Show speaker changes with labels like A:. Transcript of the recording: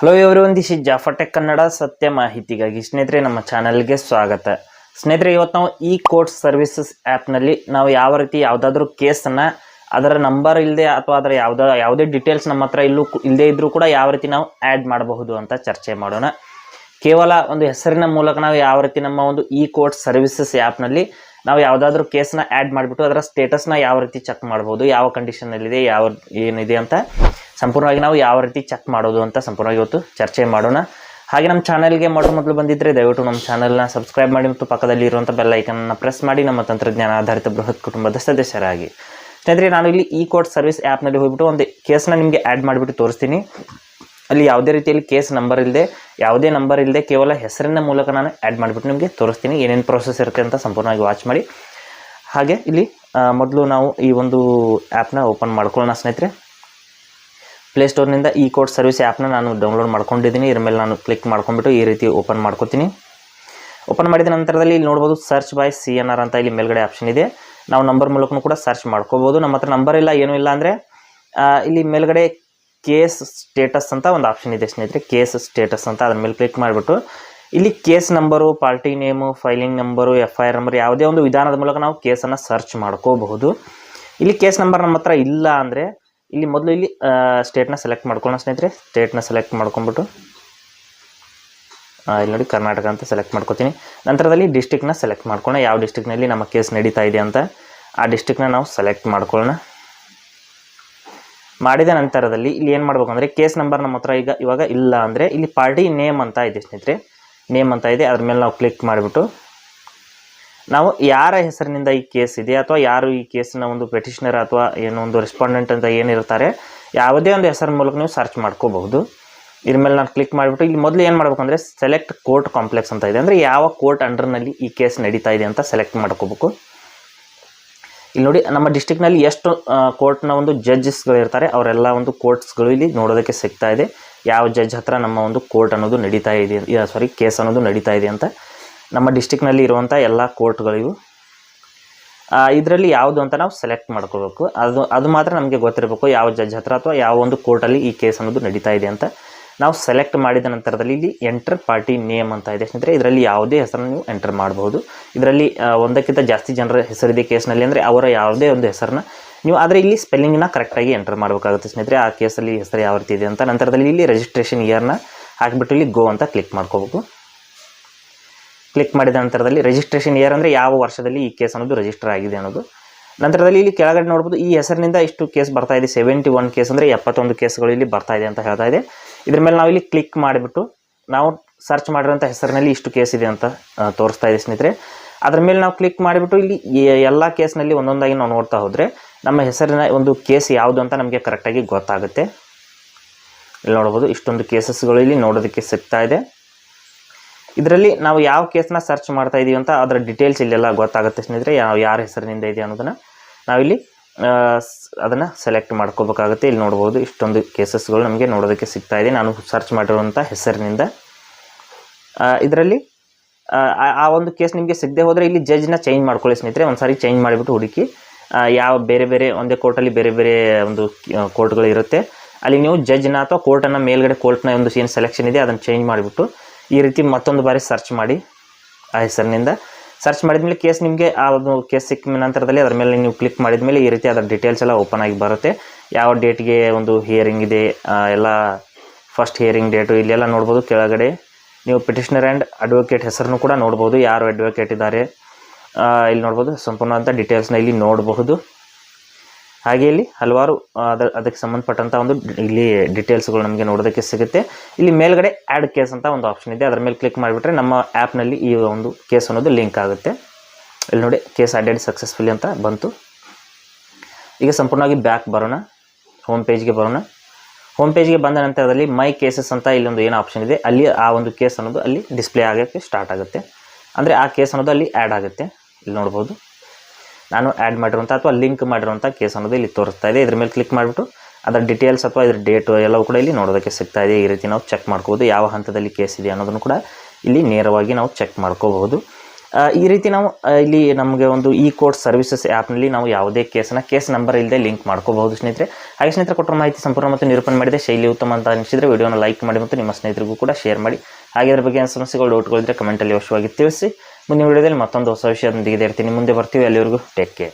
A: Hello ಇವರು ಒಂದಿಶಿ ಜಾಫಟೆಕ್ ಕನ್ನಡ ಸತ್ಯ ಮಾಹಿತಿಗಾಗಿ ಸ್ನೇಹಿತರೆ, ನಮ್ಮ ಚಾನಲ್ಗೆ ಸ್ವಾಗತ. ಸ್ನೇಹಿತರೆ, ಇವತ್ತು ನಾವು ಇ ಕೋರ್ಟ್ ಸರ್ವಿಸಸ್ ಆ್ಯಪ್ನಲ್ಲಿ ನಾವು ಯಾವ ರೀತಿ ಯಾವುದಾದ್ರೂ ಕೇಸನ್ನು ಅದರ ನಂಬರ್ ಇಲ್ಲದೆ ಅಥವಾ ಅದರ ಯಾವುದೋ, ಯಾವುದೇ ಡೀಟೇಲ್ಸ್ ನಮ್ಮ ಹತ್ರ ಇಲ್ಲೂ ಇಲ್ಲದೆ ಇದ್ದರೂ ಕೂಡ ಯಾವ ರೀತಿ ನಾವು ಆ್ಯಡ್ ಮಾಡಬಹುದು ಅಂತ ಚರ್ಚೆ ಮಾಡೋಣ. ಕೇವಲ ಒಂದು ಹೆಸರಿನ ಮೂಲಕ ನಾವು ಯಾವ ರೀತಿ ನಮ್ಮ ಒಂದು ಇ ಕೋರ್ಟ್ ಸರ್ವಿಸಸ್ ಆ್ಯಪ್ನಲ್ಲಿ ನಾವು ಯಾವುದಾದ್ರೂ ಕೇಸ್ನ ಆ್ಯಡ್ ಮಾಡಿಬಿಟ್ಟು ಅದರ ಸ್ಟೇಟಸ್ನ ಯಾವ ರೀತಿ ಚೆಕ್ ಮಾಡ್ಬೋದು, ಯಾವ ಕಂಡೀಷನಲ್ಲಿದೆ ಯಾವ ಏನಿದೆ ಅಂತ ಸಂಪೂರ್ಣವಾಗಿ ನಾವು ಯಾವ ರೀತಿ ಚೆಕ್ ಮಾಡೋದು ಅಂತ ಸಂಪೂರ್ಣವಾಗಿ ಇವತ್ತು ಚರ್ಚೆ ಮಾಡೋಣ. ಹಾಗೆ ನಮ್ಮ ಚಾನಲ್ಗೆ ಮೊಟ್ಟ ಮೊದಲು ಬಂದಿದ್ದರೆ ದಯವಿಟ್ಟು ನಮ್ಮ ಚಾನಲ್ನ ಸಬ್ಸ್ಕ್ರೈಬ್ ಮಾಡಿ ಮತ್ತು ಪಕ್ಕದಲ್ಲಿ ಇರುವಂಥ ಬೆಲ್ ಐಕನ್ನ ಪ್ರೆಸ್ ಮಾಡಿ, ನಮ್ಮ ತಂತ್ರಜ್ಞಾನ ಆಧಾರಿತ ಬೃಹತ್ ಕುಟುಂಬದ ಸದಸ್ಯರಾಗಿ. ಸ್ನೇಹಿತರೆ, ನಾನು ಇಲ್ಲಿ ಇ ಕೋರ್ಟ್ ಸರ್ವಿಸ್ ಆ್ಯಪ್ನಲ್ಲಿ ಹೋಗ್ಬಿಟ್ಟು ಒಂದು ಕೇಸ್ನ ನಿಮಗೆ ಆ್ಯಡ್ ಮಾಡಿಬಿಟ್ಟು ತೋರಿಸ್ತೀನಿ. ಅಲ್ಲಿ ಯಾವುದೇ ರೀತಿಯಲ್ಲಿ ಕೇಸ್ ನಂಬರ್ ಇಲ್ಲದೆ ಯಾವುದೇ ನಂಬರ್ ಇಲ್ಲದೆ ಕೇವಲ ಹೆಸರಿನ ಮೂಲಕ ನಾನು ಆ್ಯಡ್ ಮಾಡಿಬಿಟ್ಟು ನಿಮಗೆ ತೋರಿಸ್ತೀನಿ, ಏನೇನು ಪ್ರೋಸೆಸ್ ಇರುತ್ತೆ ಅಂತ ಸಂಪೂರ್ಣವಾಗಿ ವಾಚ್ ಮಾಡಿ. ಹಾಗೆ ಇಲ್ಲಿ ಮೊದಲು ನಾವು ಈ ಒಂದು ಆ್ಯಪ್ನ ಓಪನ್ ಮಾಡ್ಕೊಳ್ಳೋಣ ಸ್ನೇಹಿತರೆ. ಪ್ಲೇಸ್ಟೋರ್ನಿಂದ ಈ ಕೋಡ್ ಸರ್ವಿಸ್ ಆ್ಯಪ್ನ ನಾನು ಡೌನ್ಲೋಡ್ ಮಾಡ್ಕೊಂಡಿದ್ದೀನಿ. ಇದ್ರ ಮೇಲೆ ನಾನು ಕ್ಲಿಕ್ ಮಾಡ್ಕೊಂಡ್ಬಿಟ್ಟು ಈ ರೀತಿ ಓಪನ್ ಮಾಡ್ಕೊತೀನಿ. ಓಪನ್ ಮಾಡಿದ ನಂತರದಲ್ಲಿ ಇಲ್ಲಿ ನೋಡ್ಬೋದು search by C N R ಅಂತ ಇಲ್ಲಿ ಮೇಲ್ಗಡೆ ಆಪ್ಷನ್ ಇದೆ. ನಾವು ನಂಬರ್ ಮೂಲಕನೂ ಕೂಡ ಸರ್ಚ್ ಮಾಡ್ಕೋಬೋದು. ನಮ್ಮ ಹತ್ರ ನಂಬರ್ ಇಲ್ಲ, ಏನೂ ಇಲ್ಲ ಅಂದರೆ ಇಲ್ಲಿ ಮೇಲ್ಗಡೆ ಕೇಸ್ ಸ್ಟೇಟಸ್ ಅಂತ ಒಂದು ಆಪ್ಷನ್ ಇದೆ ಸ್ನೇಹಿತರೆ, ಕೇಸ್ ಸ್ಟೇಟಸ್ ಅಂತ ಅದ್ರ ಮೇಲೆ ಕ್ಲಿಕ್ ಮಾಡಿಬಿಟ್ಟು, ಇಲ್ಲಿ case number, party name, filing number F I R number ಯಾವುದೇ ಒಂದು ವಿಧಾನದ ಮೂಲಕ ನಾವು ಕೇಸನ್ನು ಸರ್ಚ್ ಮಾಡ್ಕೋಬಹುದು. ಇಲ್ಲಿ ಕೇಸ್ ನಂಬರ್ ನಮ್ಮ ಹತ್ರ ಇಲ್ಲ ಅಂದರೆ ಇಲ್ಲಿ ಮೊದಲು ಇಲ್ಲಿ ಸ್ಟೇಟ್ನ ಸೆಲೆಕ್ಟ್ ಮಾಡ್ಕೊಳ್ಳೋಣ ಸ್ನೇಹಿತರೆ. ಸ್ಟೇಟ್ನ ಸೆಲೆಕ್ಟ್ ಮಾಡ್ಕೊಂಬಿಟ್ಟು ಇಲ್ಲಿ ನೋಡಿ ಕರ್ನಾಟಕ ಅಂತ ಸೆಲೆಕ್ಟ್ ಮಾಡ್ಕೊತೀನಿ. ನಂತರದಲ್ಲಿ ಡಿಸ್ಟಿಕ್ನ ಸೆಲೆಕ್ಟ್ ಮಾಡ್ಕೊಳ್ಳೋಣ. ಯಾವ ಡಿಸ್ಟಿಕ್ನಲ್ಲಿ ನಮ್ಮ ಕೇಸ್ ನಡೀತಾ ಇದೆ ಅಂತ ಆ ಡಿಸ್ಟಿಕ್ನ ನಾವು ಸೆಲೆಕ್ಟ್ ಮಾಡ್ಕೊಳ್ಳೋಣ. ಮಾಡಿದ ನಂತರದಲ್ಲಿ ಇಲ್ಲಿ ಏನು ಮಾಡಬೇಕು ಅಂದರೆ ಕೇಸ್ ನಂಬರ್ ನಮ್ಮ ಹತ್ರ ಈಗ ಇವಾಗ ಇಲ್ಲ ಅಂದರೆ ಇಲ್ಲಿ ಪಾರ್ಟಿ ನೇಮ್ ಅಂತ ಇದೆ ಸ್ನೇಹಿತರೆ. ನೇಮ್ ಅಂತ ಇದೆ, ಅದ್ರ ಮೇಲೆ ನಾವು ಕ್ಲಿಕ್ ಮಾಡಿಬಿಟ್ಟು ನಾವು ಯಾರ ಹೆಸರಿನಿಂದ ಈ ಕೇಸ್ ಇದೆ ಅಥವಾ ಯಾರು ಈ ಕೇಸನ್ನ ಒಂದು ಪೆಟಿಷನರ್ ಅಥವಾ ಏನೋ ಒಂದು ರೆಸ್ಪಾಂಡೆಂಟ್ ಅಂತ ಏನಿರ್ತಾರೆ, ಯಾವುದೇ ಒಂದು ಹೆಸರಿನ ಮೂಲಕ ನೀವು ಸರ್ಚ್ ಮಾಡ್ಕೋಬಹುದು. ಇದ್ರ ಮೇಲೆ ನಾನು ಕ್ಲಿಕ್ ಮಾಡಿಬಿಟ್ಟು ಇಲ್ಲಿ ಮೊದಲು ಏನು ಮಾಡಬೇಕು ಅಂದರೆ ಸೆಲೆಕ್ಟ್ ಕೋರ್ಟ್ ಕಾಂಪ್ಲೆಕ್ಸ್ ಅಂತ ಇದೆ. ಅಂದರೆ ಯಾವ ಕೋರ್ಟ್ ಅಂಡರ್ನಲ್ಲಿ ಈ ಕೇಸ್ ನಡೀತಾ ಇದೆ ಅಂತ ಸೆಲೆಕ್ಟ್ ಮಾಡ್ಕೋಬೇಕು. ಇಲ್ಲಿ ನೋಡಿ, ನಮ್ಮ ಡಿಸ್ಟಿಕ್ನಲ್ಲಿ ಎಷ್ಟು ಕೋರ್ಟ್ನ ಒಂದು ಜಡ್ಜಸ್ಗಳು ಇರ್ತಾರೆ, ಅವರೆಲ್ಲ ಒಂದು ಕೋರ್ಟ್ಸ್ಗಳು ಇಲ್ಲಿ ನೋಡೋದಕ್ಕೆ ಸಿಗ್ತಾ ಇದೆ. ಯಾವ ಜಡ್ಜ್ ಹತ್ರ ನಮ್ಮ ಒಂದು ಕೋರ್ಟ್ ಅನ್ನೋದು ನಡೀತಾ ಇದೆ ಸಾರಿ ಕೇಸ್ ಅನ್ನೋದು ನಡೀತಾ ಇದೆ ಅಂತ. ನಮ್ಮ ಡಿಸ್ಟಿಕ್ನಲ್ಲಿ ಇರುವಂಥ ಎಲ್ಲ ಕೋರ್ಟ್ಗಳಿವು ಇದರಲ್ಲಿ ಯಾವುದು ಅಂತ ನಾವು ಸೆಲೆಕ್ಟ್ ಮಾಡ್ಕೋಬೇಕು. ಅದು ಅದು ಮಾತ್ರ ನಮಗೆ ಗೊತ್ತಿರಬೇಕು, ಯಾವ ಜಡ್ಜ್ ಹತ್ರ ಅಥವಾ ಯಾವ ಒಂದು ಕೋರ್ಟಲ್ಲಿ ಈ ಕೇಸ್ ಅನ್ನೋದು ನಡೀತಾ ಇದೆ ಅಂತ. ನಾವು ಸೆಲೆಕ್ಟ್ ಮಾಡಿದ ನಂತರದಲ್ಲಿ ಇಲ್ಲಿ ಎಂಟರ್ ಪಾರ್ಟಿ ನೇಮ್ ಅಂತ ಇದೆ. ಸ್ನೇಹಿತರೆ, ಇದರಲ್ಲಿ ಯಾವುದೇ ಹೆಸರನ್ನು ನೀವು ಎಂಟರ್ ಮಾಡಬಹುದು. ಇದರಲ್ಲಿ ಒಂದಕ್ಕಿಂತ ಜಾಸ್ತಿ ಜನರ ಹೆಸರಿದೆ ಕೇಸ್ನಲ್ಲಿ ಅಂದರೆ ಅವರ ಯಾವುದೇ ಒಂದು ಹೆಸರನ್ನ ನೀವು, ಆದರೆ ಇಲ್ಲಿ ಸ್ಪೆಲ್ಲಿಂಗ್ನ ಕರೆಕ್ಟಾಗಿ ಎಂಟರ್ ಮಾಡಬೇಕಾಗುತ್ತೆ ಸ್ನೇಹಿತರೆ. ಆ ಕೇಸಲ್ಲಿ ಹೆಸರು ಯಾವ ರೀತಿ ಇದೆ ಅಂತ ನಂತರದಲ್ಲಿ ಇಲ್ಲಿ ರಿಜಿಸ್ಟ್ರೇಷನ್ ಇಯರ್ನ ಹಾಕಿಬಿಟ್ಟು ಇಲ್ಲಿ ಗೋ ಅಂತ ಕ್ಲಿಕ್ ಮಾಡ್ಕೋಬೇಕು. ಕ್ಲಿಕ್ ಮಾಡಿದ ನಂತರದಲ್ಲಿ ರಿಜಿಸ್ಟ್ರೇಷನ್ ಇಯರ್ ಅಂದರೆ ಯಾವ ವರ್ಷದಲ್ಲಿ ಈ ಕೇಸ್ ಅನ್ನೋದು ರಿಜಿಸ್ಟರ್ ಆಗಿದೆ ಅನ್ನೋದು. ನಂತರದಲ್ಲಿ ಇಲ್ಲಿ ಕೆಳಗಡೆ ನೋಡ್ಬೋದು ಈ ಹೆಸರಿನಿಂದ ಇಷ್ಟು ಕೇಸ್ ಬರ್ತಾ ಇದೆ. ಸೆವೆಂಟಿ ಒನ್ ಕೇಸ್ ಅಂದರೆ ಎಪ್ಪತ್ತೊಂದು ಕೇಸ್ಗಳು ಇಲ್ಲಿ ಬರ್ತಾ ಇದೆ ಅಂತ ಹೇಳ್ತಾ ಇದೆ. ಇದ್ರ ಮೇಲೆ ನಾವು ಇಲ್ಲಿ ಕ್ಲಿಕ್ ಮಾಡಿಬಿಟ್ಟು ನಾವು ಸರ್ಚ್ ಮಾಡಿರೋಂಥ ಹೆಸರಿನಲ್ಲಿ ಇಷ್ಟು ಕೇಸ್ ಇದೆ ಅಂತ ತೋರಿಸ್ತಾ ಇದೆ ಸ್ನೇಹಿತರೆ. ಅದ್ರ ಮೇಲೆ ನಾವು ಕ್ಲಿಕ್ ಮಾಡಿಬಿಟ್ಟು ಇಲ್ಲಿ ಎಲ್ಲ ಕೇಸ್ನಲ್ಲಿ ಒಂದೊಂದಾಗಿ ನಾವು ನೋಡ್ತಾ ಹೋದರೆ ನಮ್ಮ ಹೆಸರಿನ ಒಂದು ಕೇಸ್ ಯಾವುದು ಅಂತ ನಮಗೆ ಕರೆಕ್ಟಾಗಿ ಗೊತ್ತಾಗುತ್ತೆ. ಇಲ್ಲಿ ನೋಡ್ಬೋದು, ಇಷ್ಟೊಂದು ಕೇಸಸ್ಗಳು ಇಲ್ಲಿ ನೋಡೋದಕ್ಕೆ ಸಿಗ್ತಾ ಇದೆ. ಇದರಲ್ಲಿ ನಾವು ಯಾವ ಕೇಸ್ನ ಸರ್ಚ್ ಮಾಡ್ತಾ ಇದೀವಿ ಅಂತ ಅದರ ಡೀಟೇಲ್ಸ್ ಇಲ್ಲೆಲ್ಲ ಗೊತ್ತಾಗುತ್ತೆ ಸ್ನೇಹಿತರೆ, ಯಾವ ಯಾರ ಹೆಸರಿನಿಂದ ಇದೆ ಅನ್ನೋದನ್ನು ನಾವಿಲ್ಲಿ ಅದನ್ನು ಸೆಲೆಕ್ಟ್ ಮಾಡ್ಕೋಬೇಕಾಗುತ್ತೆ. ಇಲ್ಲಿ ನೋಡ್ಬೋದು ಇಷ್ಟೊಂದು ಕೇಸಸ್ಗಳು ನಮಗೆ ನೋಡೋದಕ್ಕೆ ಸಿಗ್ತಾ ಇದೆ. ನಾನು ಸರ್ಚ್ ಮಾಡಿರುವಂಥ ಹೆಸರಿನಿಂದ. ಇದರಲ್ಲಿ, ಆ ಒಂದು ಕೇಸ್ ನಿಮಗೆ ಸಿಗದೆ ಹೋದರೆ ಇಲ್ಲಿ ಜಡ್ಜ್ನ ಚೇಂಜ್ ಮಾಡ್ಕೊಳ್ಳಿ ಸ್ನೇಹಿತರೆ. ಒಂದು ಸಾರಿ ಚೇಂಜ್ ಮಾಡಿಬಿಟ್ಟು ಹುಡುಕಿ. ಯಾವ ಬೇರೆ ಬೇರೆ, ಒಂದೇ ಕೋರ್ಟಲ್ಲಿ ಬೇರೆ ಬೇರೆ ಒಂದು ಕೋರ್ಟ್ಗಳು ಇರುತ್ತೆ. ಅಲ್ಲಿ ನೀವು ಜಡ್ಜ್ನ ಅಥವಾ ಕೋರ್ಟನ್ನು ಮೇಲ್ಗಡೆ ಕೋರ್ಟ್ನ ಒಂದು ಏನು ಸೆಲೆಕ್ಷನ್ ಇದೆ, ಅದನ್ನು ಚೇಂಜ್ ಮಾಡಿಬಿಟ್ಟು ಈ ರೀತಿ ಮತ್ತೊಂದು ಬಾರಿ ಸರ್ಚ್ ಮಾಡಿ ಆ ಹೆಸರಿನಿಂದ. ಸರ್ಚ್ ಮಾಡಿದ್ಮೇಲೆ ಕೇಸ್ ನಿಮಗೆ ಆ ಒಂದು ಕೇಸ್ ಸಿಕ್ಕ ನಂತರದಲ್ಲಿ ಅದರ ಮೇಲೆ ನೀವು ಕ್ಲಿಕ್ ಮಾಡಿದ್ಮೇಲೆ ಈ ರೀತಿ ಅದರ ಡೀಟೇಲ್ಸ್ ಎಲ್ಲ ಓಪನ್ ಆಗಿ ಬರುತ್ತೆ. ಯಾವ ಡೇಟ್ಗೆ ಒಂದು ಹಿಯರಿಂಗ್ ಇದೆ ಎಲ್ಲ ಫಸ್ಟ್ ಹಿಯರಿಂಗ್ ಡೇಟು ಇಲ್ಲೆಲ್ಲ ನೋಡ್ಬೋದು. ಕೆಳಗಡೆ ನೀವು ಪಿಟಿಷನರ್ ಆ್ಯಂಡ್ ಅಡ್ವೊಕೇಟ್ ಹೆಸರನ್ನು ಕೂಡ ನೋಡ್ಬೋದು. ಯಾರು ಅಡ್ವೊಕೇಟ್ ಇದ್ದಾರೆ ಇಲ್ಲಿ ನೋಡ್ಬೋದು. ಸಂಪೂರ್ಣವಾದ ಡೀಟೇಲ್ಸ್ನ ಇಲ್ಲಿ ನೋಡಬಹುದು. ಹಾಗೆ ಇಲ್ಲಿ ಹಲವಾರು ಅದ, ಅದಕ್ಕೆ ಸಂಬಂಧಪಟ್ಟಂಥ ಒಂದು ಇಲ್ಲಿ ಡೀಟೇಲ್ಸ್ಗಳು ನಮಗೆ ನೋಡೋದಕ್ಕೆ ಸಿಗುತ್ತೆ. ಇಲ್ಲಿ ಮೇಲ್ಗಡೆ ಆ್ಯಡ್ ಕೇಸ್ ಅಂತ ಒಂದು ಆಪ್ಷನ್ ಇದೆ. ಅದರ ಮೇಲೆ ಕ್ಲಿಕ್ ಮಾಡಿಬಿಟ್ರೆ ನಮ್ಮ ಆ್ಯಪ್ನಲ್ಲಿ ಈ ಒಂದು ಕೇಸ್ ಅನ್ನೋದು ಲಿಂಕ್ ಆಗುತ್ತೆ. ಇಲ್ಲಿ ನೋಡಿ ಕೇಸ್ ಅಡೆಡ್ ಸಕ್ಸಸ್ಫುಲಿ ಅಂತ ಬಂತು. ಈಗ ಸಂಪೂರ್ಣವಾಗಿ ಬ್ಯಾಕ್ ಬರೋಣ. ಹೋಮ್ ಪೇಜ್ಗೆ ಬರೋಣ. ಹೋಮ್ ಪೇಜ್ಗೆ ಬಂದ ನಂತರದಲ್ಲಿ ಮೈ ಕೇಸಸ್ ಅಂತ ಇಲ್ಲೊಂದು ಏನು ಆಪ್ಷನ್ ಇದೆ. ಅಲ್ಲಿ ಆ ಒಂದು ಕೇಸ್ ಅನ್ನೋದು ಅಲ್ಲಿ ಡಿಸ್ಪ್ಲೇ ಆಗೋಕ್ಕೆ ಸ್ಟಾರ್ಟ್ ಆಗುತ್ತೆ. ಅಂದರೆ ಆ ಕೇಸ್ ಅನ್ನೋದು ಅಲ್ಲಿ ಆ್ಯಡ್ ಆಗುತ್ತೆ. ಇಲ್ಲಿ ನೋಡ್ಬೋದು. ನಾನು ಆ್ಯಡ್ ಮಾಡಿರುವಂಥ ಅಥವಾ ಲಿಂಕ್ ಮಾಡಿರುವಂಥ ಕೇಸ್ ಅನ್ನೋದು ಇಲ್ಲಿ ತೋರಿಸ್ತಾ ಇದೆ. ಇದ್ರ ಮೇಲೆ ಕ್ಲಿಕ್ ಮಾಡಿಬಿಟ್ಟು ಅದರ ಡೀಟೇಲ್ಸ್ ಅಥವಾ ಇದ್ರ ಡೇಟು ಎಲ್ಲವೂ ಕೂಡ ಇಲ್ಲಿ ನೋಡೋದಕ್ಕೆ ಸಿಗ್ತಾ ಇದೆ. ಈ ರೀತಿ ನಾವು ಚೆಕ್ ಮಾಡ್ಕೋಬೋದು. ಯಾವ ಹಂತದಲ್ಲಿ ಕೇಸ್ ಇದೆ ಅನ್ನೋದನ್ನು ಕೂಡ ಇಲ್ಲಿ ನೇರವಾಗಿ ನಾವು ಚೆಕ್ ಮಾಡ್ಕೋಬಹುದು. ಈ ರೀತಿ ನಾವು ಇಲ್ಲಿ ನಮಗೆ ಒಂದು ಇ ಕೋಡ್ ಸರ್ವಿಸಸ್ ಆ್ಯಪ್ನಲ್ಲಿ ನಾವು ಯಾವುದೇ ಕೇಸನ್ನ ಕೇಸ್ ನಂಬರ್ ಇಲ್ಲದೆ ಲಿಂಕ್ ಮಾಡ್ಕೋಬಹುದು ಸ್ನೇಹಿತರೆ. ಹಾಗೆ ಸ್ನೇಹಿತರೆ, ಕೊಟ್ಟರು ಮಾಹಿತಿ ಸಂಪೂರ್ಣ ಮತ್ತು ನಿರೂಪಣೆ ಮಾಡಿದೆ. ಶೈಲಿ ಉತ್ತಮ ಅಂತ ಅನಿಸಿದರೆ ವಿಡಿಯೋನ ಲೈಕ್ ಮಾಡಿ ಮತ್ತು ನಿಮ್ಮ ಸ್ನೇಹಿತರಿಗೂ ಕೂಡ ಶೇರ್ ಮಾಡಿ. ಹಾಗೆ ಅದ್ರ ಬಗ್ಗೆ ಸಮಸ್ಯೆಗಳು ಡೌಟ್ಗಳಿದ್ರೆ ಕಮೆಂಟಲ್ಲಿ ಅವಶ್ಯವಾಗಿ ತಿಳಿಸಿ. ಮುಂದಿನ ವಿಡಿಯೋದಲ್ಲಿ ಮತ್ತೊಂದು ಹೊಸ ವಿಷಯದೊಂದಿಗೆ ಇರ್ತೀನಿ ಮುಂದೆ ಬರ್ತೀವಿ. ಅಲ್ಲಿವರೆಗೂ ಟೇಕ್ ಕೇರ್